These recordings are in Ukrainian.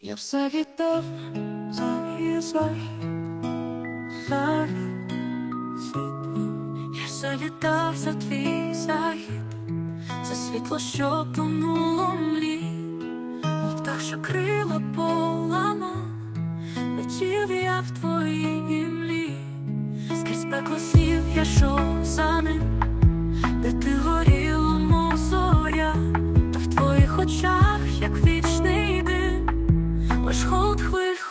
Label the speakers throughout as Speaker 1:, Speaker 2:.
Speaker 1: Я все віддав за захід, захід, світло. Я все віддав за твій захід, за світло, що тонуло млі, птах, що крила поламав, летів я в твоїй імлі, скрізь пекло слів я йшов за ним,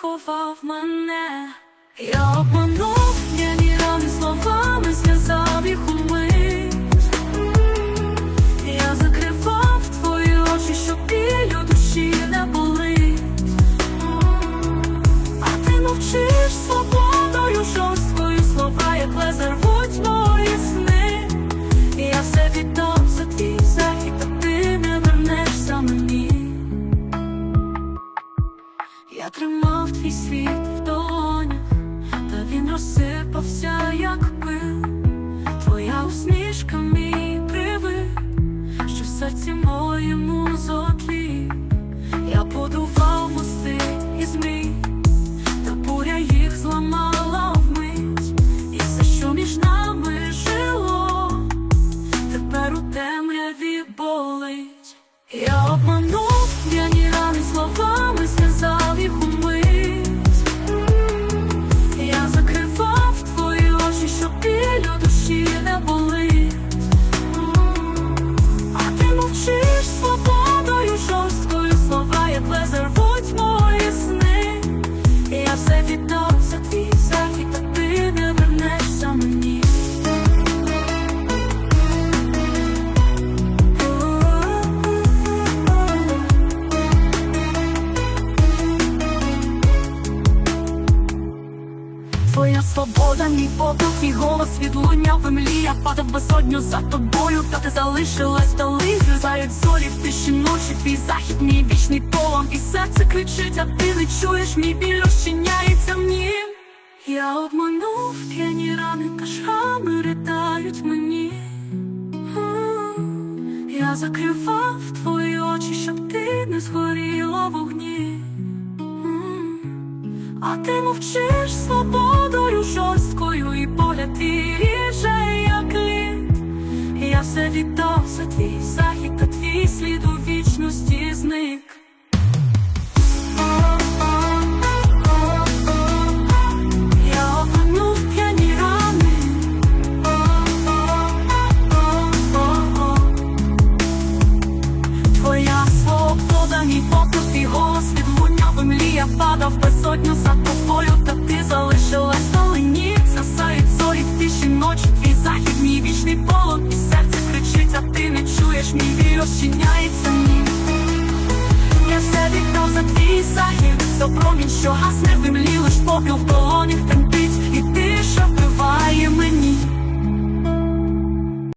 Speaker 1: хвиль ховав мене, я обманув я ні рани словами, зв'язав їх у свобода, мій подих, твій голос відлуняв в імлі Я падав безодню за тобою, та ти залишилась долиною Зають зорі в тиші ночі, твій захід, мій вічний полон І серце кричить, а ти не чуєш, мій біль розчиняється нім. Я обманув п'яні рани, та шрами ридають мені. Я закривав твої очі, щоб ти не згоріла вогні а ти мовчиш свободою жорсткою і погляд твій ріже, як лід. Я все віддав за твій захід, та твій слід у вічності зник. Розчиняється ні Я все віддав за твій захід, за промінь, що гасне в імлі, лиш попіл в долонях,